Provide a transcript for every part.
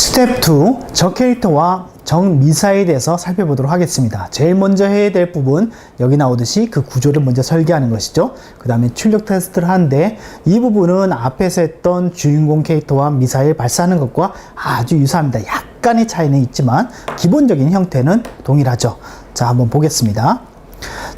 스텝 2, 저 캐릭터와 정 미사에 대해서 살펴보도록 하겠습니다. 제일 먼저 해야 될 부분, 여기 나오듯이 그 구조를 먼저 설계하는 것이죠. 그 다음에 출력 테스트를 하는데, 이 부분은 앞에서 했던 주인공 캐릭터와 미사일 발사하는 것과 아주 유사합니다. 약간의 차이는 있지만, 기본적인 형태는 동일하죠. 자, 한번 보겠습니다.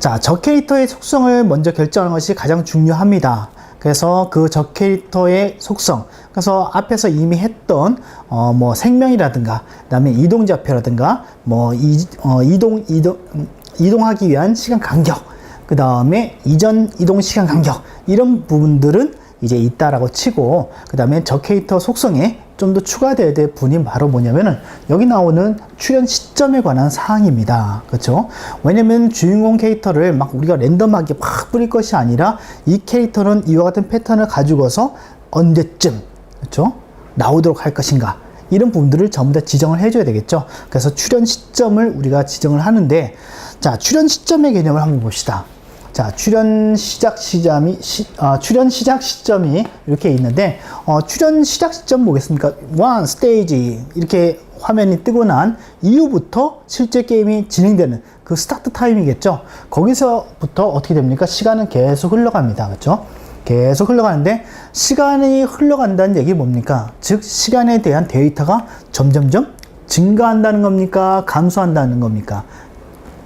자, 저 캐릭터의 속성을 먼저 결정하는 것이 가장 중요합니다. 그래서 그저 캐릭터의 속성, 그래서 앞에서 이미 했던 어 뭐 생명이라든가, 그다음에 이동 좌표라든가, 뭐 이, 어, 이동 이동 음, 이동하기 위한 시간 간격, 그 다음에 이전 이동 시간 간격 이런 부분들은 이제 있다라고 치고 그 다음에 저 캐릭터 속성에 좀 더 추가되어야 될 분이 바로 뭐냐면은 여기 나오는 출연 시점에 관한 사항입니다. 그렇죠? 왜냐면 주인공 캐릭터를 막 우리가 랜덤하게 막 뿌릴 것이 아니라 이 캐릭터는 이와 같은 패턴을 가지고서 언제쯤 그렇죠? 나오도록 할 것인가 이런 부분들을 전부 다 지정을 해줘야 되겠죠. 그래서 출연 시점을 우리가 지정을 하는데 자 출연 시점의 개념을 한번 봅시다. 자, 출연 시작 시점이, 시, 어, 출연 시작 시점이 이렇게 있는데, 어, 출연 시작 시점 뭐겠습니까? 원 스테이지. 이렇게 화면이 뜨고 난 이후부터 실제 게임이 진행되는 그 스타트 타임이겠죠? 거기서부터 어떻게 됩니까? 시간은 계속 흘러갑니다. 그렇죠? 계속 흘러가는데, 시간이 흘러간다는 얘기 뭡니까? 즉, 시간에 대한 데이터가 점점점 증가한다는 겁니까? 감소한다는 겁니까?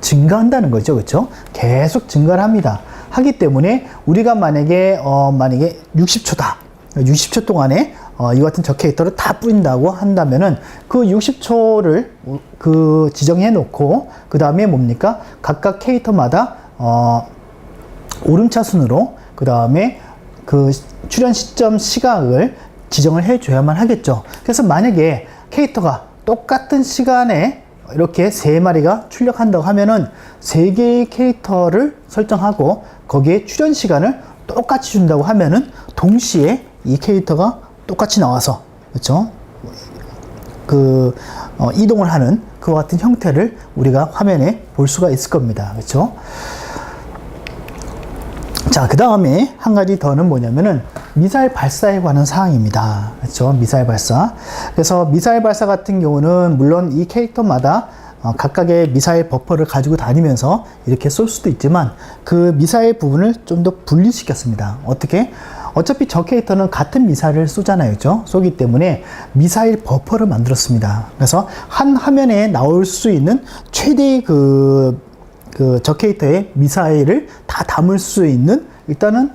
증가한다는 거죠. 그렇죠? 계속 증가를 합니다. 하기 때문에 우리가 만약에 어 만약에 60초다. 60초 동안에 어, 이 같은 저 캐릭터를 다 뿌린다고 한다면은 그 60초를 그 지정해 놓고 그 다음에 뭡니까? 각각 캐릭터마다 어, 오름차 순으로 그 다음에 그 출연 시점 시각을 지정을 해 줘야만 하겠죠. 그래서 만약에 캐릭터가 똑같은 시간에 이렇게 세 마리가 출력한다고 하면은 세 개의 캐릭터를 설정하고 거기에 출연 시간을 똑같이 준다고 하면은 동시에 이 캐릭터가 똑같이 나와서 그렇죠? 그 어, 이동을 하는 그와 같은 형태를 우리가 화면에 볼 수가 있을 겁니다. 그렇죠? 자, 그 다음에 한 가지 더는 뭐냐면은 미사일 발사에 관한 사항입니다. 그렇죠? 미사일 발사. 그래서 미사일 발사 같은 경우는 물론 이 캐릭터마다 어, 각각의 미사일 버퍼를 가지고 다니면서 이렇게 쏠 수도 있지만 그 미사일 부분을 좀 더 분리시켰습니다. 어떻게? 어차피 저 캐릭터는 같은 미사일을 쏘잖아요. 그죠? 쏘기 때문에 미사일 버퍼를 만들었습니다. 그래서 한 화면에 나올 수 있는 최대의 그, 그저 캐릭터의 미사일을 다 담을 수 있는 일단은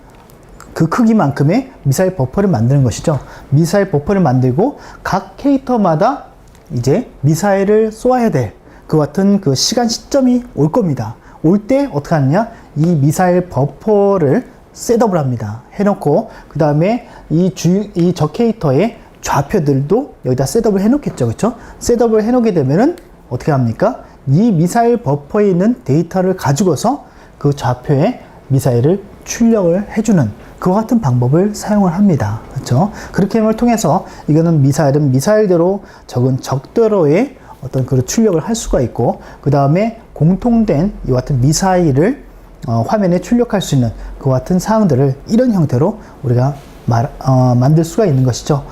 그 크기만큼의 미사일 버퍼를 만드는 것이죠. 미사일 버퍼를 만들고 각 캐릭터마다 이제 미사일을 쏘아야 될 그 같은 그 시간 시점이 올 겁니다. 올 때 어떻게 하느냐? 이 미사일 버퍼를 셋업을 합니다. 해놓고 그 다음에 이 주 이 저 캐릭터의 좌표들도 여기다 셋업을 해놓겠죠, 그렇죠? 셋업을 해놓게 되면은 어떻게 합니까? 이 미사일 버퍼에 있는 데이터를 가지고서 그 좌표에 미사일을 출력을 해주는 그와 같은 방법을 사용을 합니다. 그렇죠? 그렇게 함을 통해서 이거는 미사일은 미사일대로 적은 적대로의 어떤 그 출력을 할 수가 있고 그 다음에 공통된 이 같은 미사일을 어, 화면에 출력할 수 있는 그 같은 사항들을 이런 형태로 우리가 말, 어, 만들 수가 있는 것이죠.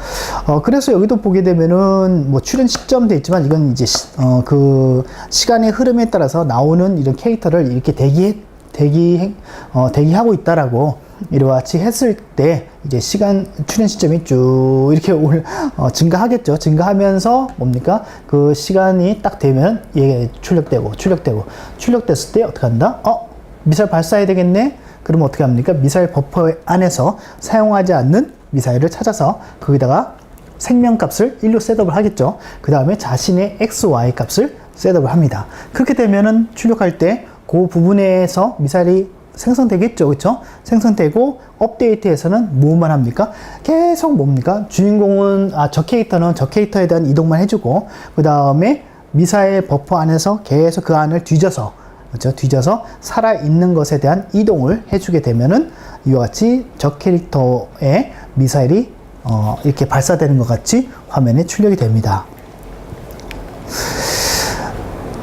어, 그래서 여기도 보게 되면은 뭐 출연 시점도 있지만 이건 이제 시, 어, 그 시간의 흐름에 따라서 나오는 이런 캐릭터를 이렇게 대기 대기 어, 대기하고 있다라고 이와 같이 했을 때 이제 시간 출연 시점이 쭉 이렇게 올 어, 증가하겠죠. 증가하면서 뭡니까 그 시간이 딱 되면 얘 출력되고 출력되고 출력됐을 때 어떻게 한다? 어 미사일 발사해야 되겠네. 그러면 어떻게 합니까? 미사일 버퍼 안에서 사용하지 않는 미사일을 찾아서 거기다가 생명값을 1로 셋업을 하겠죠. 그 다음에 자신의 x, y 값을 셋업을 합니다. 그렇게 되면은 출력할 때 그 부분에서 미사일이 생성되겠죠. 그렇죠? 생성되고 업데이트에서는 뭐만 합니까? 계속 뭡니까? 주인공은 아 저 캐릭터는 저 캐릭터에 대한 이동만 해주고 그 다음에 미사일 버퍼 안에서 계속 그 안을 뒤져서 그렇죠? 뒤져서 살아 있는 것에 대한 이동을 해주게 되면은 이와 같이 저 캐릭터의 미사일이 어, 이렇게 발사되는 것 같이 화면에 출력이 됩니다.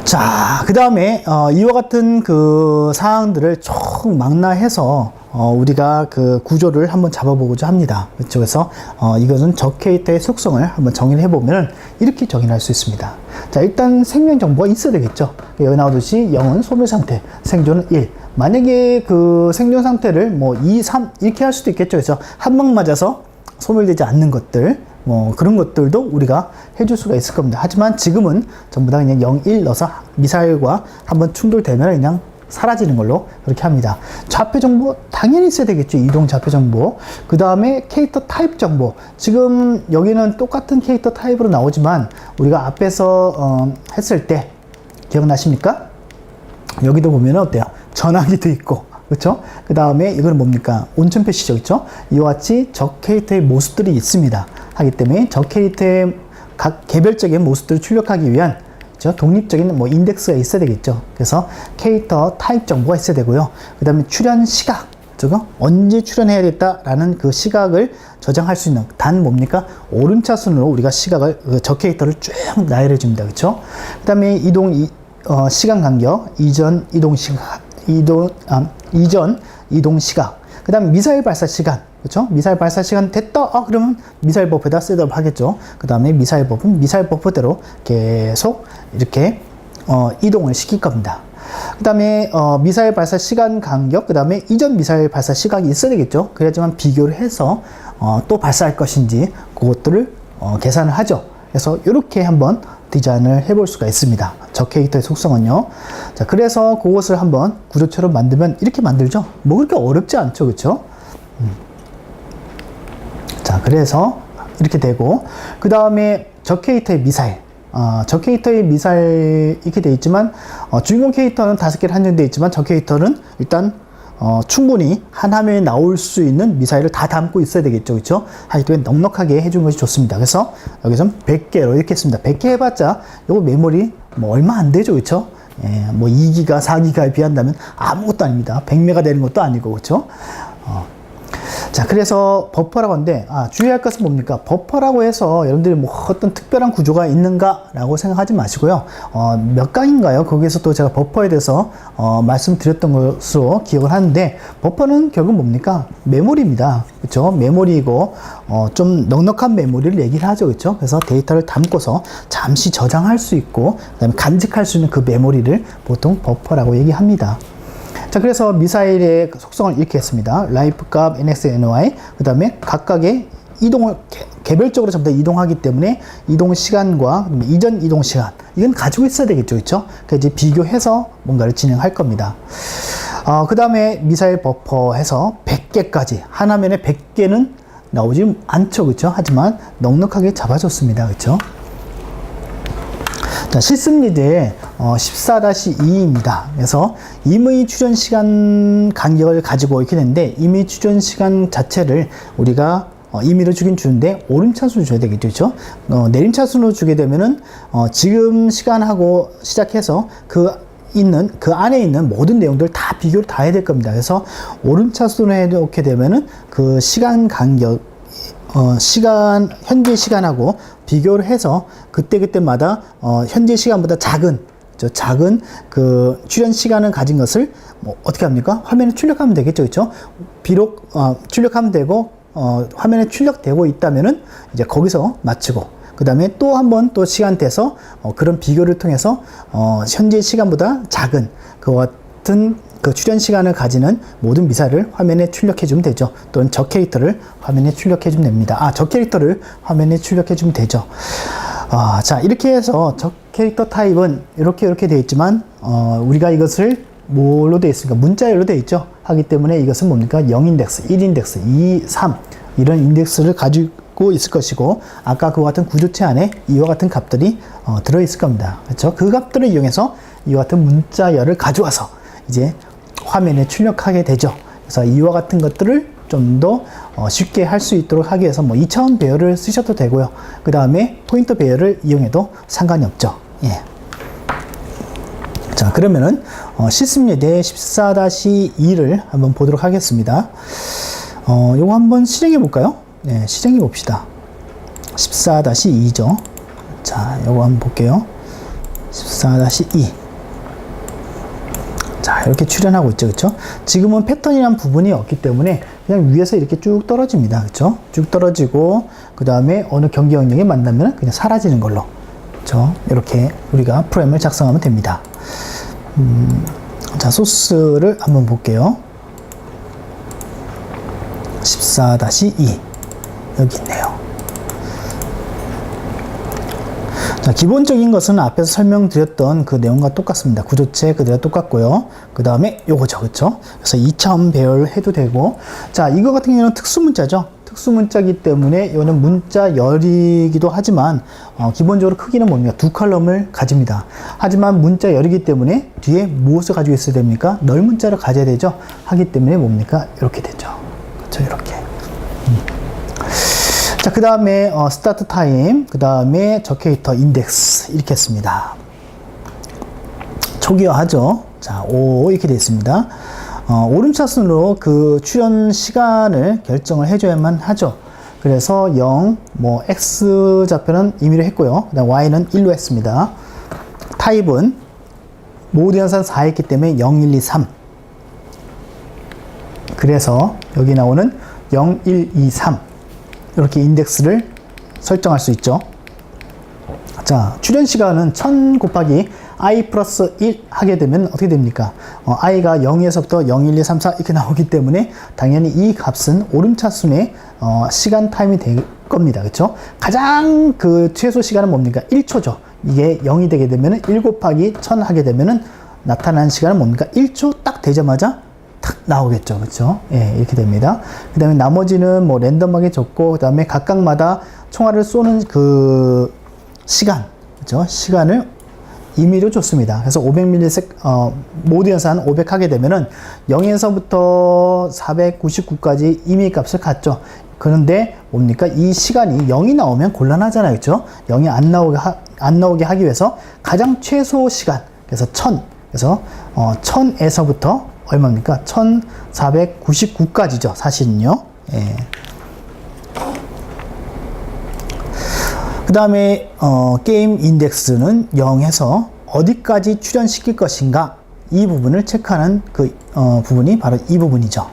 자, 그 다음에 어, 이와 같은 그 사항들을 총 망라해서 어, 우리가 그 구조를 한번 잡아보고자 합니다. 그렇죠? 그래서 어, 이것은 적 캐릭터의 속성을 한번 정의를 해보면 이렇게 정의할 수 있습니다. 자, 일단 생명 정보가 있어야 되겠죠. 여기 나오듯이 0은 소멸 상태, 생존은 1. 만약에 그 생존 상태를 뭐 2, 3 이렇게 할 수도 있겠죠. 그래서 한 방 맞아서 소멸되지 않는 것들, 뭐 그런 것들도 우리가 해줄 수가 있을 겁니다. 하지만 지금은 전부 다 그냥 0, 1 넣어서 미사일과 한번 충돌되면 그냥 사라지는 걸로 그렇게 합니다. 좌표 정보 당연히 있어야 되겠죠. 이동 좌표 정보. 그 다음에 캐릭터 타입 정보. 지금 여기는 똑같은 캐릭터 타입으로 나오지만 우리가 앞에서 어, 했을 때 기억나십니까? 여기도 보면 어때요? 전화기도 있고, 그렇죠? 그 다음에 이거는 뭡니까? 온천 표시죠, 그렇죠? 이와 같이 적 캐릭터의 모습들이 있습니다. 하기 때문에 적 캐릭터의 각 개별적인 모습들을 출력하기 위한 그렇죠? 독립적인 뭐 인덱스가 있어야 되겠죠. 그래서 캐릭터 타입 정보가 있어야 되고요. 그 다음에 출연 시각. 저거 언제 출연해야겠다라는 그 시각을 저장할 수 있는 단 뭡니까 오름차순으로 우리가 시각을 그적 캐릭터를 쭉 나열해 줍니다 그렇죠 그다음에 이동 이, 어, 시간 간격 이전 이동 시각 이동 아, 이전 이동 시각 그다음 미사일 발사 시간 그렇죠 미사일 발사 시간 됐다 아 그러면 미사일 버프에다 셋업 하겠죠 그 다음에 미사일 버프는 미사일 버프대로 계속 이렇게 어, 이동을 시킬 겁니다. 그 다음에 어, 미사일 발사 시간 간격, 그 다음에 이전 미사일 발사 시각이 있어야 되겠죠. 그래야지만 비교를 해서 어, 또 발사할 것인지 그것들을 어, 계산을 하죠. 그래서 이렇게 한번 디자인을 해볼 수가 있습니다. 저 캐릭터의 속성은요. 자, 그래서 그것을 한번 구조처럼 만들면 이렇게 만들죠. 뭐 그렇게 어렵지 않죠, 그렇죠? 자, 그래서 이렇게 되고 그 다음에 저 캐릭터의 미사일. 어, 저 캐릭터의 미사일 이렇게 돼 있지만 어, 주인공 캐릭터는 다섯 개를 한정돼 있지만 저 캐릭터는 일단 어, 충분히 한 화면에 나올 수 있는 미사일을 다 담고 있어야 되겠죠. 그렇죠? 때문에 넉넉하게 해준 것이 좋습니다. 그래서 여기서 100개로 이렇게 했습니다. 100개 해봤자 요거 메모리 뭐 얼마 안 되죠. 그렇죠? 예, 뭐 2기가, 4기가에 비한다면 아무것도 아닙니다. 100메가 되는 것도 아니고 그렇죠? 어, 자, 그래서 버퍼라고 하는데, 아, 주의할 것은 뭡니까? 버퍼라고 해서 여러분들이 뭐 어떤 특별한 구조가 있는가 라고 생각하지 마시고요. 어, 몇 강인가요? 거기에서 또 제가 버퍼에 대해서 어, 말씀드렸던 것으로 기억을 하는데, 버퍼는 결국 뭡니까? 메모리입니다. 그렇죠? 메모리이고, 어, 좀 넉넉한 메모리를 얘기를 하죠. 그렇죠? 그래서 데이터를 담고서 잠시 저장할 수 있고, 그 다음에 간직할 수 있는 그 메모리를 보통 버퍼라고 얘기합니다. 자, 그래서 미사일의 속성을 이렇게 했습니다. 라이프 값, NX, NY, 그 다음에 각각의 이동을 개, 개별적으로 전부 다 이동하기 때문에 이동 시간과 이전 이동 시간 이건 가지고 있어야 되겠죠, 그렇죠? 그 이제 비교해서 뭔가를 진행할 겁니다. 어, 그 다음에 미사일 버퍼 해서 100개까지 한 화면에 100개는 나오지 않죠, 그렇죠? 하지만 넉넉하게 잡아줬습니다, 그렇죠? 자, 실습리드의 어, 14-2입니다. 그래서 임의 출연 시간 간격을 가지고 이렇게 되는데 임의 출연 시간 자체를 우리가 어, 임의로 주긴 주는데 오름차순으로 줘야 되겠죠. 그렇죠? 어, 내림차순으로 주게 되면은 어, 지금 시간하고 시작해서 그 있는 그 안에 있는 모든 내용들 다 비교를 다 해야 될 겁니다. 그래서 오름차순으로 해놓게 되면은 그 시간 간격 어, 시간, 현재 시간하고 비교를 해서 그때 그때마다 어, 현재 시간보다 작은, 저 작은 그 출연 시간을 가진 것을 뭐 어떻게 합니까? 화면에 출력하면 되겠죠. 그렇죠? 비록 어, 출력하면 되고 어, 화면에 출력되고 있다면은 이제 거기서 맞추고 그 다음에 또 한 번 또 시간 돼서 어, 그런 비교를 통해서 어, 현재 시간보다 작은 그와 같은 그 출연 시간을 가지는 모든 미사를 화면에 출력해 주면 되죠. 또는 저 캐릭터를 화면에 출력해 주면 됩니다. 아, 저 캐릭터를 화면에 출력해 주면 되죠. 아, 자, 이렇게 해서 저 캐릭터 타입은 이렇게 이렇게 되어 있지만 어, 우리가 이것을 뭘로 되어 있습니까? 문자열로 되어 있죠. 하기 때문에 이것은 뭡니까? 0 인덱스, 1 인덱스, 2, 3 이런 인덱스를 가지고 있을 것이고 아까 그와 같은 구조체 안에 이와 같은 값들이 어, 들어 있을 겁니다. 그렇죠? 그 값들을 이용해서 이와 같은 문자열을 가져와서 이제 화면에 출력하게 되죠. 그래서 이와 같은 것들을 좀더 어, 쉽게 할 수 있도록 하기 위해서 뭐 2차원 배열을 쓰셔도 되고요. 그 다음에 포인터 배열을 이용해도 상관이 없죠. 예. 자, 그러면은 어, 실습예대 14-2를 한번 보도록 하겠습니다. 어, 요거 한번 실행해 볼까요? 네, 실행해 봅시다. 14-2죠. 자, 요거 한번 볼게요. 14-2. 자, 이렇게 출현하고 있죠. 그렇죠? 지금은 패턴이란 부분이 없기 때문에 그냥 위에서 이렇게 쭉 떨어집니다. 그렇죠? 쭉 떨어지고 그다음에 어느 경기 영역에 만나면 그냥 사라지는 걸로. 그렇죠? 이렇게 우리가 프레임을 작성하면 됩니다. 음, 자, 소스를 한번 볼게요. 14-2 여기 있네요. 자, 기본적인 것은 앞에서 설명드렸던 그 내용과 똑같습니다. 구조체 그대로 똑같고요. 그 다음에 요거죠, 그쵸? 그래서 2차 배열해도 되고, 자, 이거 같은 경우는 특수문자죠. 특수문자기 때문에 이거는 문자 열이기도 하지만 어, 기본적으로 크기는 뭡니까? 두 컬럼을 가집니다. 하지만 문자 열이기 때문에 뒤에 무엇을 가지고 있어야 됩니까? 넓문자를 가져야 되죠. 하기 때문에 뭡니까? 이렇게 되죠. 그렇죠, 이렇게. 자, 그 다음에 어, 스타트 타임, 그 다음에 저 캐릭터 인덱스 이렇게 했습니다. 초기화하죠. 자, 5 이렇게 되어 있습니다. 어, 오름차순으로 그 출연 시간을 결정을 해줘야만 하죠. 그래서 0, 뭐 x 좌표는 임의로 했고요. 그다음 y는 1로 했습니다. 타입은 모든 연산 4했기 때문에 0, 1, 2, 3. 그래서 여기 나오는 0, 1, 2, 3 이렇게 인덱스를 설정할 수 있죠. 자, 출현 시간은 1000 곱하기 i 플러스 1 하게 되면 어떻게 됩니까? 어, i가 0에서부터 0, 1, 2, 3, 4 이렇게 나오기 때문에 당연히 이 값은 오름차순의 어, 시간 타임이 될 겁니다. 그렇죠? 가장 그 최소 시간은 뭡니까? 1초죠. 이게 0이 되게 되면 1 곱하기 1000 하게 되면 나타나는 시간은 뭡니까? 1초 딱 되자마자 탁 나오겠죠. 그렇죠? 예, 이렇게 됩니다. 그 다음에 나머지는 뭐 랜덤하게 적고, 그 다음에 각각마다 총알을 쏘는 그 시간, 그렇죠? 시간을 임의로 줬습니다. 그래서 500ms, 어, 모드 연산 500 하게 되면은 0에서부터 499까지 임의 값을 갖죠. 그런데 뭡니까? 이 시간이 0이 나오면 곤란하잖아요. 그렇죠? 0이 안 나오게, 하, 안 나오게 하기 위해서 가장 최소 시간, 그래서 1000, 그래서 어, 1000에서부터 얼마입니까? 1499까지죠. 사실은요. 예. 그 다음에 어, 게임 인덱스는 0에서 어디까지 출연시킬 것인가 이 부분을 체크하는 그 어, 부분이 바로 이 부분이죠.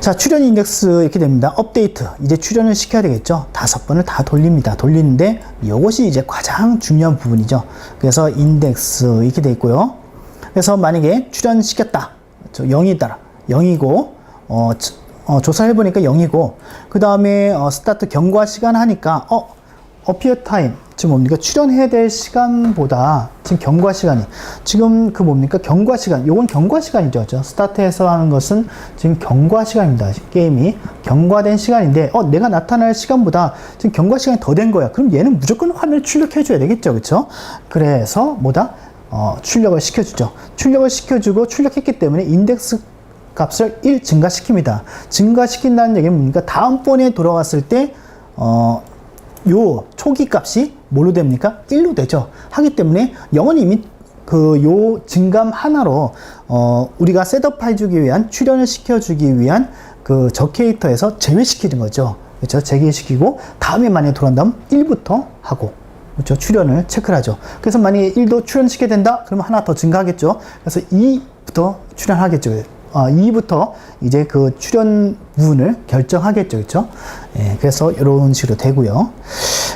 자, 출연 인덱스 이렇게 됩니다. 업데이트. 이제 출연을 시켜야 되겠죠. 다섯 번을 다 돌립니다. 돌리는데 이것이 이제 가장 중요한 부분이죠. 그래서 인덱스 이렇게 돼 있고요. 그래서 만약에 출연시켰다. 저 0이다. 0이고 어, 어, 조사해 보니까 0이고 그 다음에 어, 스타트 경과 시간 하니까 어 어피어 타임. 지금 뭡니까? 출연해야 될 시간보다 지금 경과 시간이. 지금 그 뭡니까? 경과 시간. 요건 경과 시간이죠. 저 스타트에서 하는 것은 지금 경과 시간입니다. 게임이 경과된 시간인데 어 내가 나타날 시간보다 지금 경과 시간이 더 된 거야. 그럼 얘는 무조건 화면을 출력해 줘야 되겠죠. 그렇죠 그래서 뭐다 어, 출력을 시켜주죠 출력을 시켜주고 출력했기 때문에 인덱스 값을 1 증가시킵니다 증가시킨다는 얘기는 뭡니까 다음번에 돌아왔을 때 어, 요 초기 값이 뭘로 됩니까? 1로 되죠. 하기 때문에 영원히 이미 그 요 증감 하나로 어 우리가 셋업 해 주기 위한 출연을 시켜 주기 위한 그 저 캐릭터에서 제외시키는 거죠. 그렇죠? 제외시키고 다음에 만약에 돌아온다면 1부터 하고 그렇죠? 출연을 체크를 하죠. 그래서 만약에 1도 출연시켜야 된다? 그러면 하나 더 증가하겠죠. 그래서 2부터 출연하겠죠. 어, 2부터 이제 그 출연 부분을 결정하겠죠. 그렇죠? 예, 그래서 이런 식으로 되고요.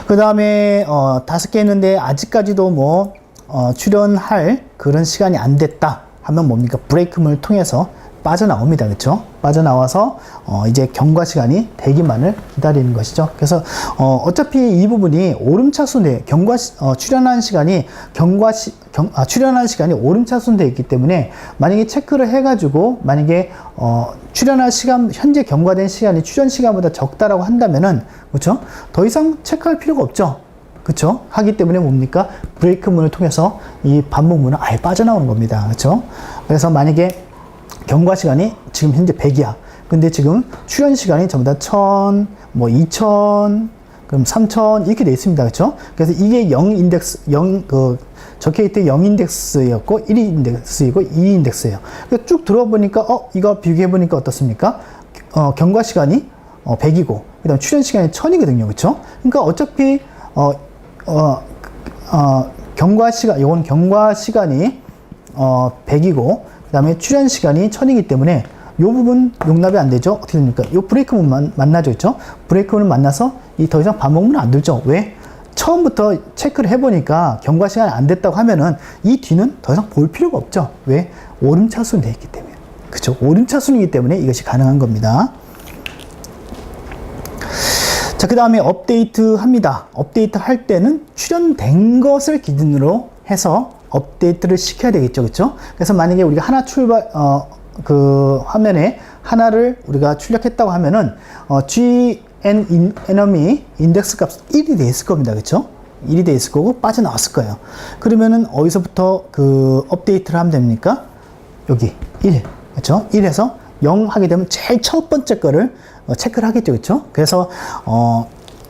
그 다음에 어, 다섯 개 했는데 아직까지도 뭐 어, 출연할 그런 시간이 안 됐다 하면 뭡니까? 브레이크문을 통해서 빠져나옵니다. 그렇죠? 빠져나와서 어, 이제 경과 시간이 되기만을 기다리는 것이죠. 그래서 어, 어차피 이 부분이 오름차순 경과 시, 어, 출연한 시간이 경과 시, 경, 아, 출연한 시간이 오름차순 돼 있기 때문에 만약에 체크를 해 가지고 만약에 어, 출연할 시간 현재 경과된 시간이 출연 시간보다 적다라고 한다면은 그렇죠? 더 이상 체크할 필요가 없죠. 그렇죠? 하기 때문에 뭡니까? 브레이크 문을 통해서 이 반복 문은 아예 빠져나오는 겁니다. 그렇죠? 그래서 만약에 경과 시간이 지금 현재 100이야. 근데 지금 출연 시간이 전부 다 1000, 뭐 2000, 그럼 3000 이렇게 돼 있습니다. 그렇죠? 그래서 이게 0 인덱스 0 그 적혀 있던 0 인덱스였고 1 인덱스이고 2 인덱스예요. 그러니까 쭉 들어 보니까 어 이거 비교해 보니까 어떻습니까? 어 경과 시간이 어 100이고 그다음 출연 시간이 1000이거든요. 그렇죠? 그러니까 어차피 어 어, 어, 경과 시간, 이건 경과 시간이 어, 100이고, 그 다음에 출현 시간이 1000이기 때문에 이 부분 용납이 안 되죠. 어떻게 됩니까? 이 브레이크문 만, 만나죠. 그렇죠? 브레이크문을 만나서 이 더 이상 반복문 안 들죠. 왜? 처음부터 체크를 해보니까 경과 시간이 안 됐다고 하면은 이 뒤는 더 이상 볼 필요가 없죠. 왜? 오름차순이 되어 있기 때문에. 그렇죠? 오름차순이기 때문에 이것이 가능한 겁니다. 자, 그 다음에 업데이트 합니다. 업데이트 할 때는 출연된 것을 기준으로 해서 업데이트를 시켜야 되겠죠. 그렇죠? 그래서 만약에 우리가 하나 출발, 어, 그 화면에 하나를 우리가 출력했다고 하면은, 어, GN 인, 에너미 인덱스 값 1이 돼 있을 겁니다. 그렇죠? 1이 돼 있을 거고 빠져나왔을 거예요. 그러면은 어디서부터 그 업데이트를 하면 됩니까? 여기 1. 그렇죠? 1에서 0 하게 되면 제일 첫 번째 거를 어, 체크를 하겠죠. 그렇죠? 그래서 어,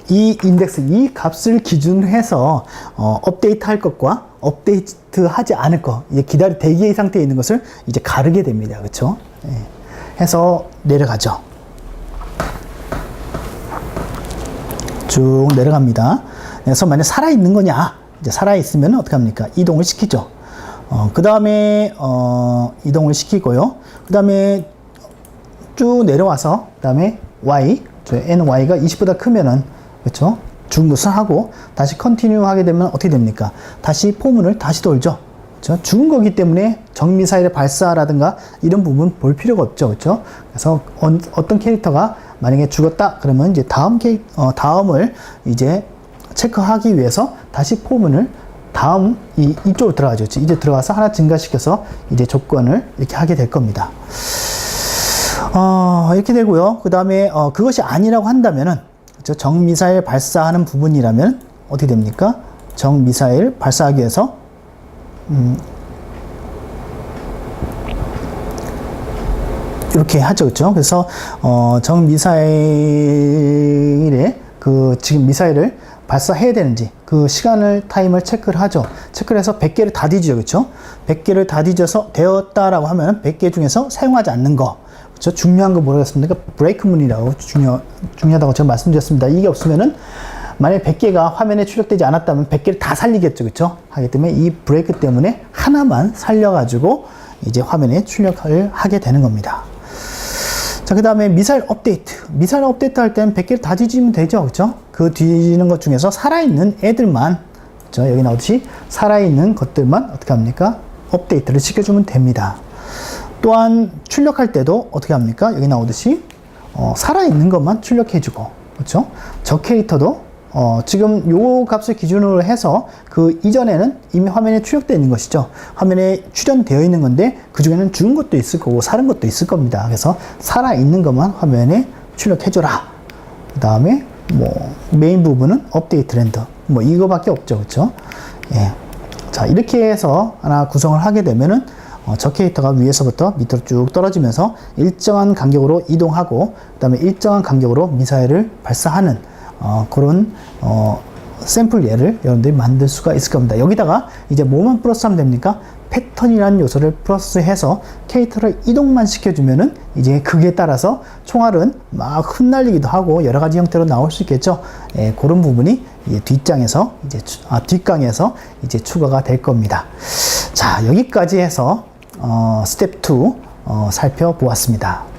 이 인덱스 이 값을 기준으로 해서 어, 업데이트 할 것과 업데이트 하지 않을 거 이제 기다리 대기의 상태에 있는 것을 이제 가르게 됩니다. 그렇죠? 예. 해서 내려가죠. 쭉 내려갑니다. 그래서 만약 살아 있는 거냐? 이제 살아 있으면 어떻게 합니까? 이동을 시키죠. 어, 그 다음에 어, 이동을 시키고요. 그 다음에 쭉 내려와서 그 다음에 y 저 ny가 20보다 크면은 그렇죠? 죽은 것을 하고 다시 컨티뉴 하게 되면 어떻게 됩니까? 다시 포문을 다시 돌죠. 그렇죠? 죽은 거기 때문에 정미사일의 발사라든가 이런 부분 볼 필요가 없죠. 그렇죠? 그래서 어, 어떤 캐릭터가 만약에 죽었다 그러면 이제 다음 캐 어, 다음을 이제 체크하기 위해서 다시 포문을 다음 이 이쪽으로 들어가죠. 이제 들어가서 하나 증가시켜서 이제 조건을 이렇게 하게 될 겁니다. 어, 이렇게 되고요. 그 다음에 어, 그것이 아니라고 한다면은 그렇죠? 정미사일 발사하는 부분이라면 어떻게 됩니까? 정미사일 발사하기 위해서 음, 이렇게 하죠, 그렇죠? 그래서 어, 정 미사일에 그 지금 미사일을 발사해야 되는지 그 시간을 타임을 체크를 하죠. 체크를 해서 100개를 다 뒤지죠, 그렇죠? 100개를 다 뒤져서 되었다라고 하면 100개 중에서 사용하지 않는 거. 그렇죠? 중요한 거 뭐라겠습니까? 브레이크문이라고 중요 중요하다고 제가 말씀드렸습니다. 이게 없으면은 만약 100개가 화면에 출력되지 않았다면 100개를 다 살리겠죠. 그렇죠? 하기 때문에 이 브레이크 때문에 하나만 살려가지고 이제 화면에 출력을 하게 되는 겁니다. 자, 그 다음에 미사일 업데이트. 미사일 업데이트 할 때는 100개를 다 뒤지면 되죠. 그렇죠? 그 뒤지는 것 중에서 살아있는 애들만, 그렇죠? 여기 나오듯이 살아있는 것들만 어떻게 합니까? 업데이트를 시켜주면 됩니다. 또한 출력할 때도 어떻게 합니까? 여기 나오듯이 어, 살아있는 것만 출력해주고, 그렇죠? 저 캐릭터도 어, 지금 요 값을 기준으로 해서 그 이전에는 이미 화면에 출력되어 있는 것이죠. 화면에 출연되어 있는 건데 그 중에는 죽은 것도 있을 거고 살은 것도 있을 겁니다. 그래서 살아 있는 것만 화면에 출력해줘라. 그 다음에 뭐 메인 부분은 업데이트 랜드 뭐 이거밖에 없죠, 그렇죠? 예. 자 이렇게 해서 하나 구성을 하게 되면은 어, 저 캐릭터가 위에서부터 밑으로 쭉 떨어지면서 일정한 간격으로 이동하고 그 다음에 일정한 간격으로 미사일을 발사하는 어, 그런 어, 샘플 예를 여러분들이 만들 수가 있을 겁니다. 여기다가 이제 뭐만 플러스하면 됩니까? 패턴이라는 요소를 플러스해서 캐릭터를 이동만 시켜주면은 이제 그에 따라서 총알은 막 흩날리기도 하고 여러 가지 형태로 나올 수 있겠죠. 예, 그런 부분이 이제 뒷장에서 이제 추- 아, 뒷강에서 이제 추가가 될 겁니다. 자 여기까지 해서 어, 스텝 2 어, 살펴보았습니다.